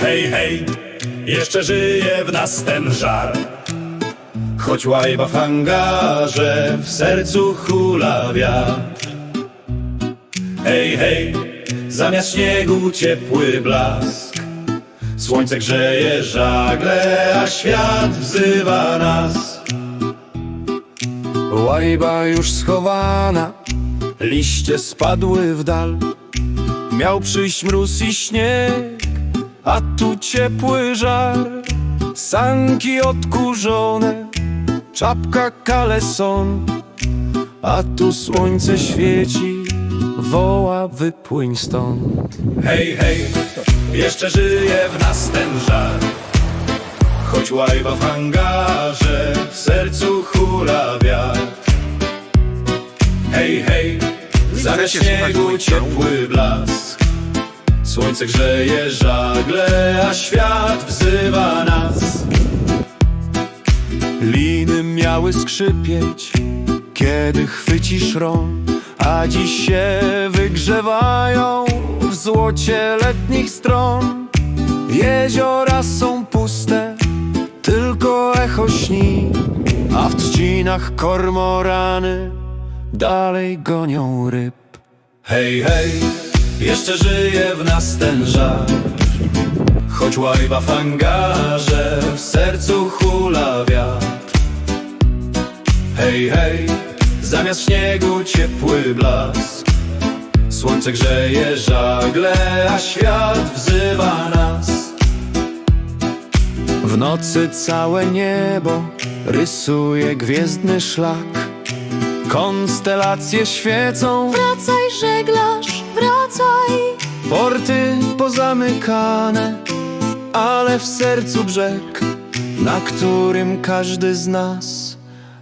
Hej, hej, jeszcze żyje w nas ten żar. Choć łajba w hangarze, w sercu hula Hej, hej, zamiast śniegu ciepły blask. Słońce grzeje żagle, a świat wzywa nas. Łajba już schowana, liście spadły w dal. Miał przyjść mróz i śnieg, a tu ciepły żar. Sanki odkurzone, czapka kaleson, a tu słońce świeci, woła wypłyń stąd. Hej, hej, jeszcze żyje w nas ten żar. Choć łajba w hangarze, w sercu hula wiatr. Hej, hej, zamiast śniegu ciepły blask. Słońce grzeje a świat wzywa nas Liny miały skrzypieć, kiedy chwycisz ron, a dziś się wygrzewają w złocie letnich stron. Jeziora są puste, tylko echo śni, a w trzcinach kormorany dalej gonią ryb. Hej, hej, jeszcze żyje w nas ten żar Choć łajba w hangarze, w sercu hula wiatr. Hej, hej, zamiast śniegu ciepły blask. Słońce grzeje żagle, a świat wzywa nas. W nocy całe niebo rysuje gwiezdny szlak. Konstelacje świecą, Wracaj, żeglarz, wracaj. Porty pozamykane, ale w sercu brzeg, na którym każdy z nas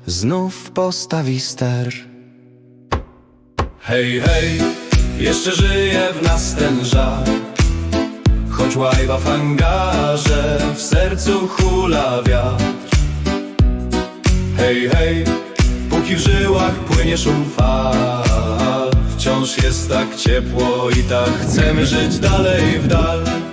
znów postawi ster. Hej, hej, jeszcze żyje w nas ten żar Choć łajba w hangarze, w sercu hula wiatr Hej, hej, póki w żyłach płynie szum fal Wciąż jest tak ciepło i tak chcemy żyć dalej w dal